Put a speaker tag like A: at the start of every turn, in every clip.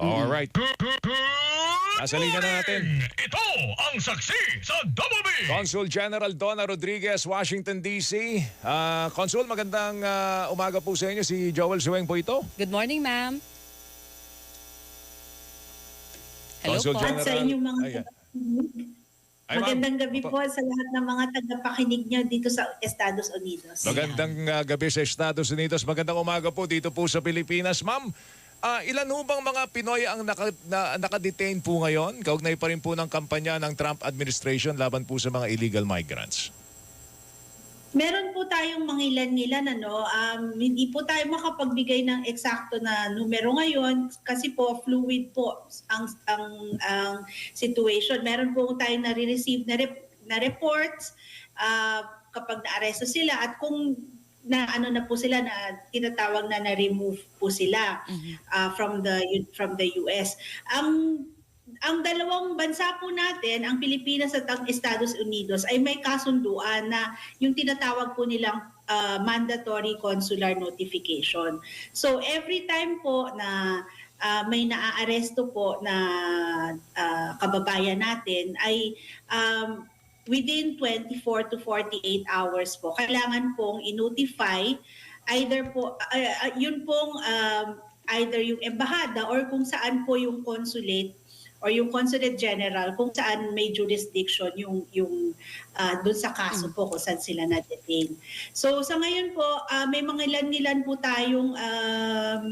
A: Alright. Nasa linya na natin.
B: Ito ang saksi sa Double B.
A: Consul General Donna Rodriguez, Washington DC. Ah, Consul, magandang ah, umaga po sa inyo. Si Joel Suweng po ito.
C: Good morning, ma'am. Hello
A: Consul
C: po.
A: General.
D: At sa inyong mga
A: Ayan. Ay, ma'am.
D: Magandang gabi po sa lahat ng mga tagapakinig niyo dito sa Estados Unidos.
A: Magandang ah, gabi sa Estados Unidos. Magandang umaga po dito po sa Pilipinas. Ma'am, ah, ilan ho bang mga Pinoy ang naka, na, nakadetain po ngayon? Kaugnay pa rin po ng kampanya ng Trump administration laban po sa mga illegal migrants.
D: Meron po tayong mga ilan-ilan, ano, um, hindi po tayo makapagbigay ng eksakto na numero ngayon kasi po fluid po ang, ang, ang situation. Meron po tayong nare-receive na, rep- na reports ah, kapag naaresto sila at kung na ano na po sila na tinatawag na na-remove po sila ah, from the from the US. Ang ang dalawang bansa po natin, ang Pilipinas at ang Estados Unidos ay may kasunduan na yung tinatawag po nilang ah, mandatory consular notification. So every time po na ah, may naaaresto po na ah, kababayan natin ay um, within 24 to 48 hours po kailangan pong i-notify either po ah, yun pong um, either yung embahada or kung saan po yung consulate or yung consulate general kung saan may jurisdiction yung yung ah, doon sa kaso po kung saan sila na-detain. So sa ngayon po ah, may mga ilan-ilan po tayong um,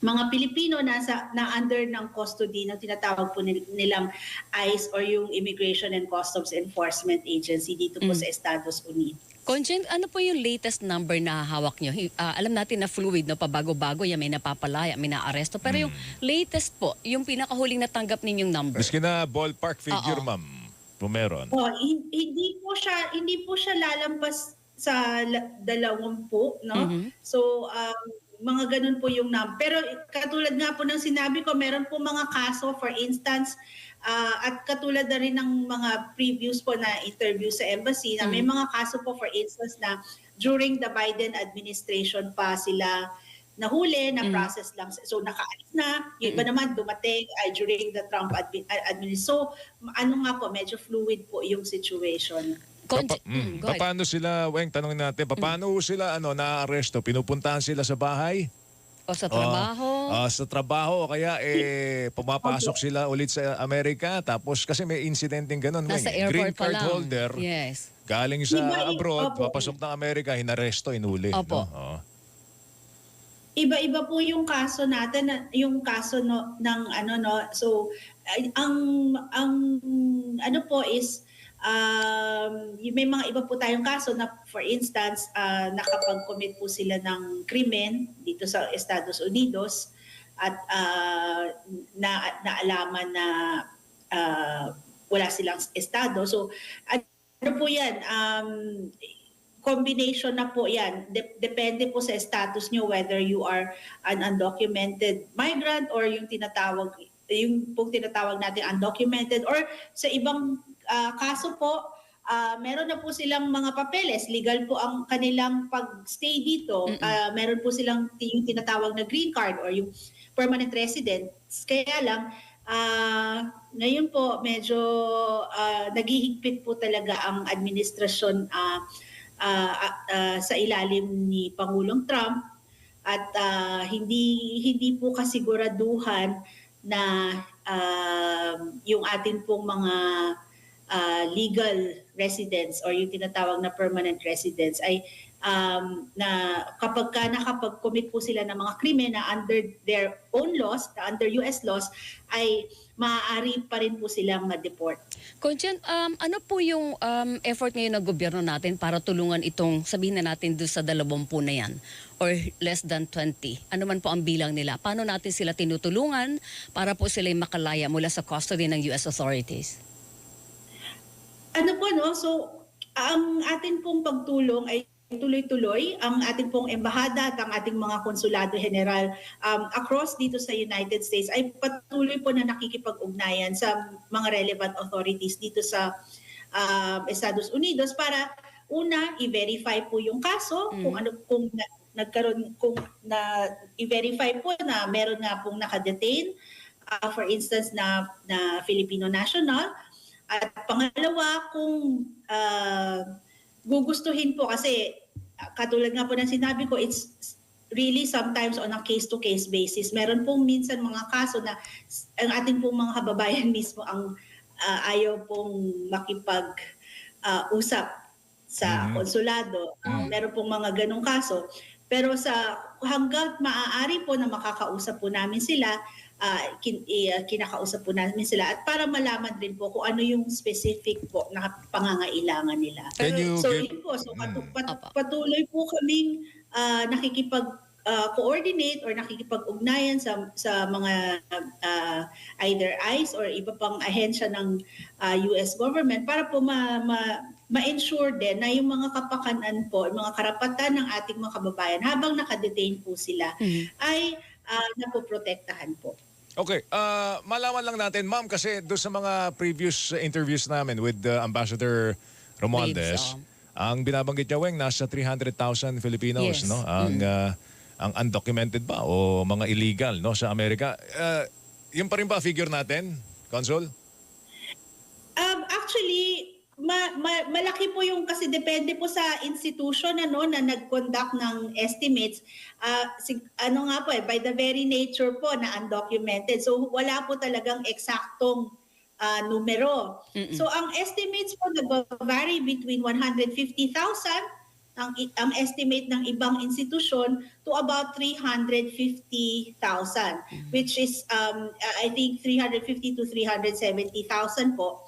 D: mga Pilipino nasa na under ng custody ng tinatawag po nil- nilang ICE or yung Immigration and Customs Enforcement Agency dito po
C: Mm.
D: sa Estados Unidos.
C: Conjen, ano po yung latest number na hawak nyo? Ah, alam natin na fluid, no? pabago-bago, yan, may napapalaya, may naaresto. Pero yung latest po, yung pinakahuling natanggap ninyong number.
A: Maski na ballpark figure, ma'am. Kung meron.
D: Oh, hin- hindi po siya hindi po siya lalampas sa la- dalawampu, no?
C: Mhm.
D: So um, mga ganun po yung number. Pero katulad nga po ng sinabi ko, meron po mga kaso for instance ah, at katulad na rin ng mga previous po na interview sa embassy na may mga kaso po for instance na during the Biden administration pa sila nahuli, na process lang. So nakaalis na, yung iba naman dumating ay during the Trump admi- administration. So ano nga po, medyo fluid po yung situation.
C: Conjen,
A: Papa- mm,
C: mm, go ahead.
A: paano sila, Weng, tanongin natin, paano sila ano, na-aresto? Pinupuntahan sila sa bahay?
C: O sa trabaho.
A: Ah, sa trabaho, o kaya eh, pumapasok sila ulit sa Amerika. Tapos kasi may incident din ganun. Weng,
C: nasa
A: eh. Green
C: airport pa
A: card
C: lang.
A: holder,
C: Yes.
A: galing sa
D: Iba-
A: abroad,
D: Opo.
A: papasok ng Amerika, hinaresto, inuli.
C: Opo.
A: No? Oo.
D: Iba-iba po yung kaso natin, na- yung kaso no, ng ano no. So ay- ang ang ano po is um, may mga iba po tayong kaso na for instance ah, nakapag-commit po sila ng krimen dito sa Estados Unidos at ah, na naalaman na ah, wala silang estado. So ano po 'yan? Um, combination na po yan. De- depende po sa status nyo whether you are an undocumented migrant or yung tinatawag yung pong tinatawag natin undocumented or sa ibang ah, kaso po ah, meron na po silang mga papeles. Legal po ang kanilang pag-stay dito. Ah, meron po silang yung tinatawag na green card or yung permanent residence. Kaya lang ah, ngayon po medyo ah, naghihigpit po talaga ang administrasyon ah, ah, ah, ah, sa ilalim ni Pangulong Trump. At ah, hindi hindi po kasiguraduhan na um, yung atin pong mga ah, legal residents or yung tinatawag na permanent residents ay um, na kapag ka nakapag-commit po sila ng mga krimen na under their own laws, under US laws, ay maaari pa rin po silang ma-deport.
C: Conjen, um, ano po yung um, effort ngayon ng gobyerno natin para tulungan itong, sabihin na natin doon sa dalawampu na yan, or less than 20? Ano man po ang bilang nila? Paano natin sila tinutulungan para po sila makalaya mula sa custody ng US authorities?
D: Ano po no, so ang atin pong pagtulong ay tuloy-tuloy. Ang ating pong embahada at ang ating mga konsulado general um, across dito sa United States ay patuloy po na nakikipag-ugnayan sa mga relevant authorities dito sa um, Estados Unidos para una i-verify po yung kaso kung ano kung na- nagkaroon kung na i-verify po na meron nga pong nakadetain uh, for instance na na Filipino national at pangalawa kung uh, gugustuhin po kasi katulad nga po ng sinabi ko it's really sometimes on a case-to-case basis. Meron pong minsan mga kaso na ang ating pong mga kababayan mismo ang uh, ayaw pong makipag uh, sa
A: Mhm.
D: konsulado.
A: Mhm.
D: Meron pong mga ganong kaso. Pero sa hanggang maaari po na makakausap po namin sila, uh, kin, uh, kinakausap po namin sila at para malaman din po kung ano yung specific po na pangangailangan nila.
A: Can you
D: so
A: give-
D: yun po, so patu-
A: Mm.
D: pat- patuloy po kaming ah, nakikipag ah, coordinate or nakikipag-ugnayan sa sa mga ah, either ICE or iba pang ahensya ng ah, US government para po ma, ma, ma-ensure din na yung mga kapakanan po, yung mga karapatan ng ating mga kababayan habang nakadetain po sila
C: Mhm.
D: ay uh, napoprotektahan po.
A: Okay, ah, malaman lang natin, ma'am, kasi doon sa mga previous uh, interviews namin with uh, Ambassador Romualdez,
C: Babes,
A: ang binabanggit niya, Weng, nasa 300,000 Filipinos,
C: Yes.
A: no? Ang, ah, ang undocumented ba o mga illegal, no, sa Amerika. Ah, yun pa rin ba figure natin, Consul?
D: Um, actually, ma, ma- malaki po yung kasi depende po sa institution ano na nag-conduct ng estimates. Ah, sig- ano nga po eh, by the very nature po na undocumented. So wala po talagang eksaktong ah, numero.
C: Mm-mm.
D: So ang estimates po nag-vary between 150,000 ang, ang estimate ng ibang institusyon to about 350,000 which is um, I think 350 to 370,000 po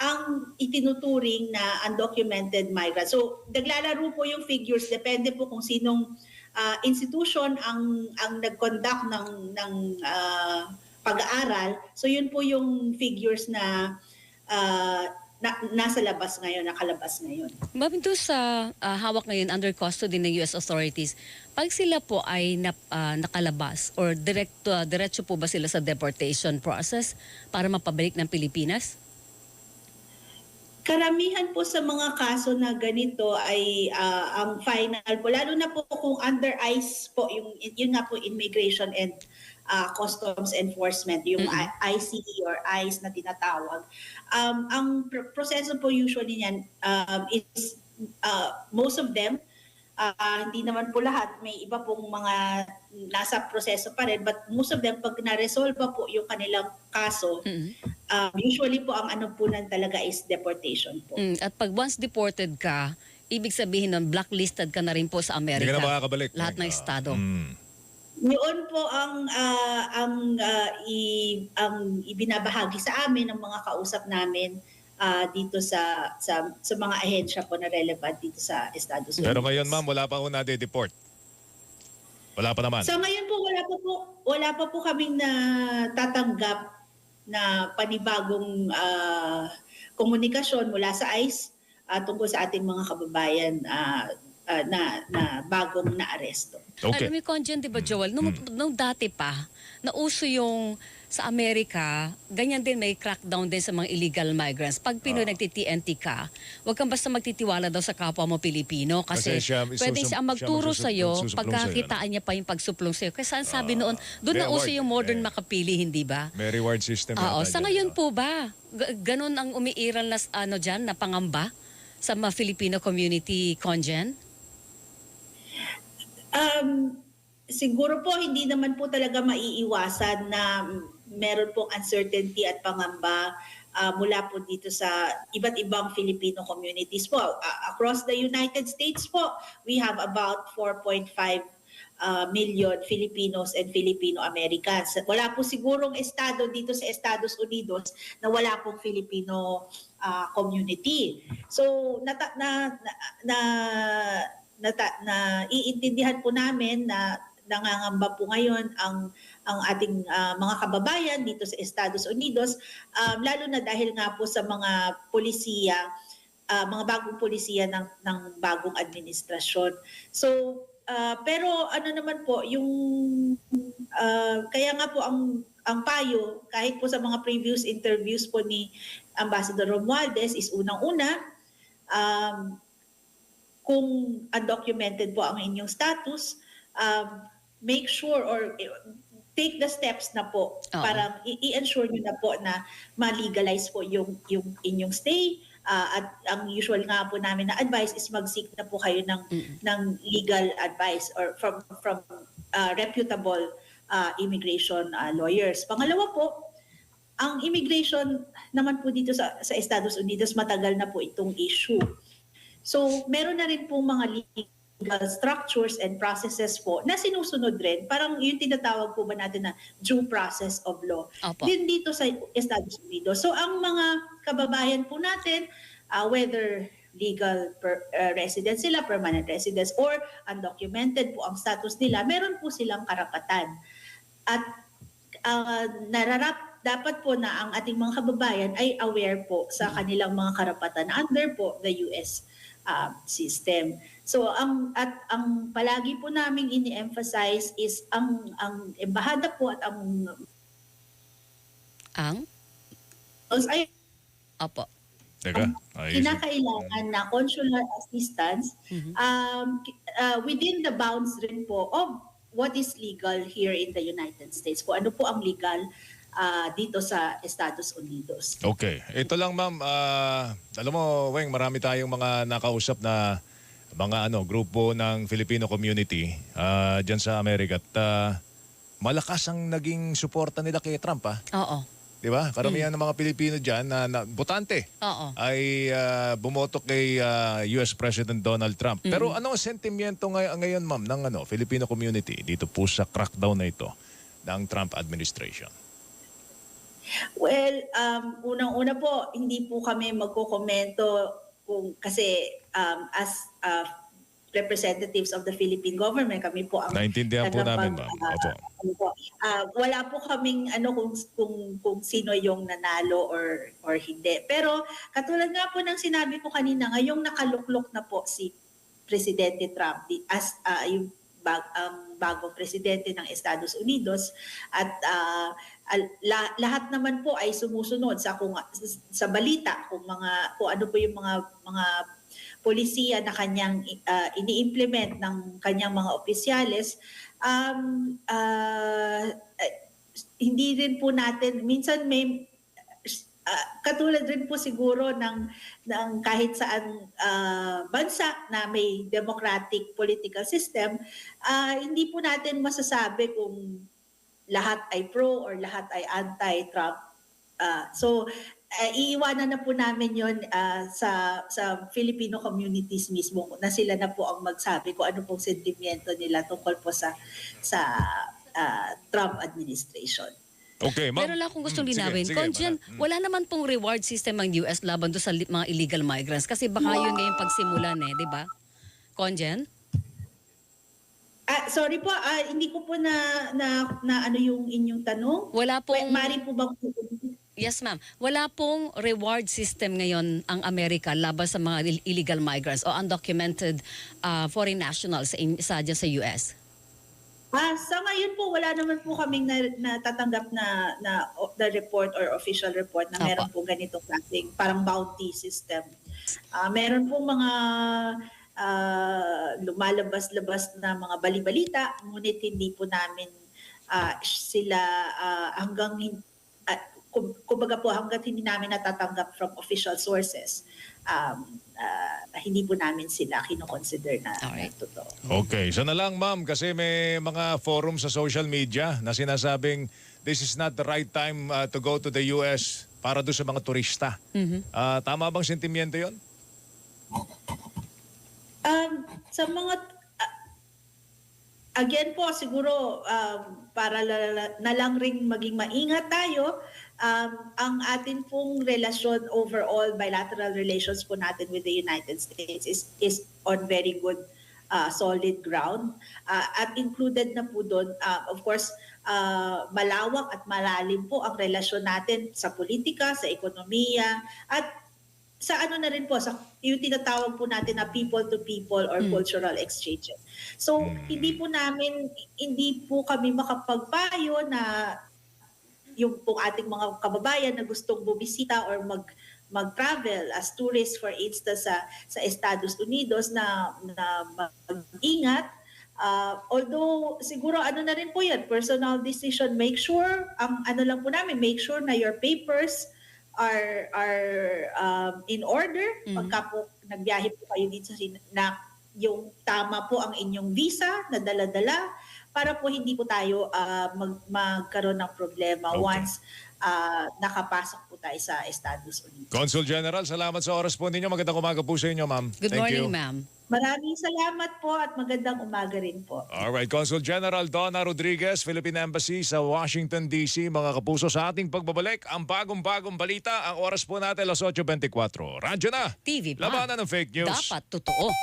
D: ang itinuturing na undocumented migrants. So naglalaro po yung figures depende po kung sinong ah, institution ang ang nag-conduct ng ng ah, pag-aaral. So yun po yung figures na ah, na, nasa labas ngayon, nakalabas ngayon.
C: Doon sa ah, hawak ngayon under custody ng US authorities, pag sila po ay nap, ah, nakalabas or direct, ah, diretso po ba sila sa deportation process para mapabalik ng Pilipinas?
D: Karamihan po sa mga kaso na ganito ay ah, ang final po, lalo na po kung under ICE po, yung, yun nga po Immigration and ah, Customs Enforcement, yung
C: Mm-mm.
D: I- ICE or ICE na tinatawag. Um, ang pr- proseso po usually niyan um, is ah, most of them, ah, hindi naman po lahat, may iba pong mga nasa proseso pa rin, but most of them, pag na-resolve pa po yung kanilang kaso,
C: Mm.
D: um, usually po ang ano po nan talaga is deportation po.
C: Mm, At pag once deported ka, ibig sabihin nun, blacklisted ka na rin po sa
A: Hindi
C: Amerika.
A: ka na makakabalik.
C: Lahat ng estado.
A: mm.
D: Yun po ang ah, ang ah, i, ang ibinabahagi sa amin ng mga kausap namin ah, dito sa sa sa mga ahensya po na relevant dito sa Estados Unidos.
A: Pero ngayon, ma'am, wala pa ako na-deport. Wala pa naman.
D: Sa ngayon po wala pa po wala pa po kaming natatanggap na panibagong ah, komunikasyon mula sa ICE ah, tungkol sa ating mga kababayan ah, ah, na na bagong naaresto.
A: Okay.
C: Alam mo, Conjen, di ba, Joel, nung, nung dati pa, nauso yung sa Amerika, ganyan din may crackdown din sa mga illegal migrants. Pag Pinoy
A: Ah.
C: nagti-TNT ka, huwag kang basta magtitiwala daw sa kapwa mo Pilipino kasi,
A: Kasi siya-
C: pwede
A: isusum-
C: siya magturo
A: siya
C: sa iyo pagkakitaan niya pa yung pagsuplong sa iyo. Kasi ang sabi
A: Ah,
C: noon, doon na uso yung modern
A: Eh.
C: makapili, hindi ba?
A: May reward system.
C: Oo, sa
A: dyan,
C: ngayon po ba? G- ganun ang umiiral na ano diyan na pangamba sa mga Filipino community conjen?
D: Um, siguro po hindi naman po talaga maiiwasan na meron pong uncertainty at pangamba ah, mula po dito sa iba't ibang Filipino communities po. Ah, across the United States po, we have about 4.5 ah, million Filipinos and Filipino-Americans. Wala po sigurong estado dito sa Estados Unidos na wala pong Filipino ah, community. So nata- na, na, na na, na iintindihan po namin na nangangamba po ngayon ang ang ating ah, mga kababayan dito sa Estados Unidos um, lalo na dahil nga po sa mga polisiya ah, mga bagong polisiya ng ng bagong administrasyon. So ah, pero ano naman po yung ah, kaya nga po ang ang payo kahit po sa mga previous interviews po ni Ambassador Romualdez is unang-una um, kung undocumented po ang inyong status, um, make sure or eh, take the steps na po
C: Oo.
D: para i-ensure nyo na po na ma-legalize po yung, yung inyong stay. Ah, at ang usual nga po namin na advice is mag-seek na po kayo ng, ng legal advice or from, from ah, reputable ah, immigration ah, lawyers. Pangalawa po, ang immigration naman po dito sa, sa Estados Unidos, matagal na po itong issue. So, meron na rin po mga legal structures and processes po na sinusunod rin. Parang yung tinatawag po ba natin na due process of law.
C: Opo.
D: Din dito sa Estados Unidos. So, ang mga kababayan po natin, uh, whether legal per, uh, residents sila, permanent residents, or undocumented po ang status nila, meron po silang karapatan. At uh, nararap dapat po na ang ating mga kababayan ay aware po sa kanilang mga karapatan under po the US uh, system. So ang at ang palagi po naming ini-emphasize is ang ang embahada po at ang
C: Ang?
D: ay
C: Opo.
A: Teka. Ay,
D: kinakailangan na consular assistance
C: Mhm.
D: um, uh, within the bounds rin po of what is legal here in the United States. Kung ano po ang legal uh, dito sa Estados Unidos.
A: Okay. Ito lang ma'am, ah, alam mo, Weng, marami tayong mga nakausap na mga ano, grupo ng Filipino community ah, dyan sa Amerika at ah, malakas ang naging suporta nila kay Trump ah.
C: Oo.
A: Di ba? Karamihan ng mga Pilipino dyan na, na botante
C: Oo.
A: ay ah, bumoto kay ah, US President Donald Trump. Pero ano ang sentimiento ngay- ngayon ma'am ng ano, Filipino community dito po sa crackdown na ito ng Trump administration?
D: Well, um, unang-una po, hindi po kami magkokomento kung kasi um, as uh, representatives of the Philippine government, kami po ang
A: Naintindihan po namin ma'am. Opo.
D: ano po, ah, wala po kaming ano kung kung kung sino yung nanalo or or hindi. Pero katulad nga po ng sinabi ko kanina, ngayong nakaluklok na po si Presidente Trump as ah, yung bag, ang bagong presidente ng Estados Unidos. At al- la- lahat naman po ay sumusunod sa kung sa balita kung mga kung ano po yung mga mga polisiya na kanyang uh, ini-implement ng kanyang mga opisyales, um, uh, hindi rin po natin, minsan may, uh, katulad rin po siguro ng, ng kahit saan uh, bansa na may democratic political system, uh, hindi po natin masasabi kung lahat ay pro or lahat ay anti-Trump. Uh, so, uh, iiwanan na po namin yon uh, sa sa Filipino communities mismo na sila na po ang magsabi kung ano pong sentimiento nila tungkol po sa sa uh, Trump administration.
A: Okay, ma'am.
C: Pero lang kung gustong
A: Mm, sige,
C: linawin,
A: sige,
C: Conjen,
A: madam. Mm.
C: wala naman pong reward system ng US laban doon sa li- mga illegal migrants kasi baka yun ngayong pagsimulan eh, di ba? Conjen?
D: Ah, sorry po, ah, hindi ko po na, na na ano yung inyong tanong.
C: Wala pong
D: mari po bang
C: Yes, ma'am. Wala pong reward system ngayon ang Amerika laban sa mga ill- illegal migrants o undocumented uh, foreign nationals sa, in, sa, dyan sa US.
D: Ah, sa ngayon po wala naman po kaming na, natatanggap na na the report or official report na meron po ganitong klaseng parang bounty system. Ah, meron po mga ah, lumalabas-labas na mga balibalita ngunit hindi po namin ah, sila ah, hanggang kum- kumbaga po hangga't hindi namin natatanggap from official sources um, ah, hindi po namin sila kinoconsider na, na
C: Alright.
D: totoo.
A: Okay, so na lang ma'am kasi may mga forum sa social media na sinasabing this is not the right time uh, to go to the US para doon sa mga turista.
C: Mhm.
A: Ah, tama bang sentimiento yon?
D: Um, sa mga ah, again po siguro um, para la- la- na lang ring maging maingat tayo um, ang atin pong relasyon overall bilateral relations po natin with the United States is is on very good uh, solid ground. Uh, at included na po doon uh, of course uh, malawak at malalim po ang relasyon natin sa politika, sa ekonomiya at sa ano na rin po, sa yung tinatawag po natin na people to people or cultural exchanges. So, hindi po namin, hindi po kami makapagpayo na yung pong ating mga kababayan na gustong bumisita or mag mag-travel as tourists for instance sa sa Estados Unidos na na mag-ingat Uh, although siguro ano na rin po yan, personal decision, make sure, ang ano lang po namin, make sure na your papers are are um, in order. Pagka po nagbiyahe po kayo dito na yung tama po ang inyong visa na dala-dala para po hindi po tayo ah, mag, magkaroon ng problema
A: Okay.
D: once ah, nakapasok po tayo sa Estados Unidos.
A: Consul General, salamat sa oras po ninyo. Magandang umaga po sa inyo, ma'am.
C: Good
A: Thank
C: morning,
A: you.
C: ma'am.
D: Maraming salamat po at magandang umaga rin po.
A: Alright, Consul General Donna Rodriguez, Philippine Embassy sa Washington, D.C. Mga kapuso, sa ating pagbabalik, ang bagong-bagong balita, ang oras po natin, alas 8.24. Radyo na!
C: TV pa.
A: Labanan ng fake news.
C: Dapat totoo.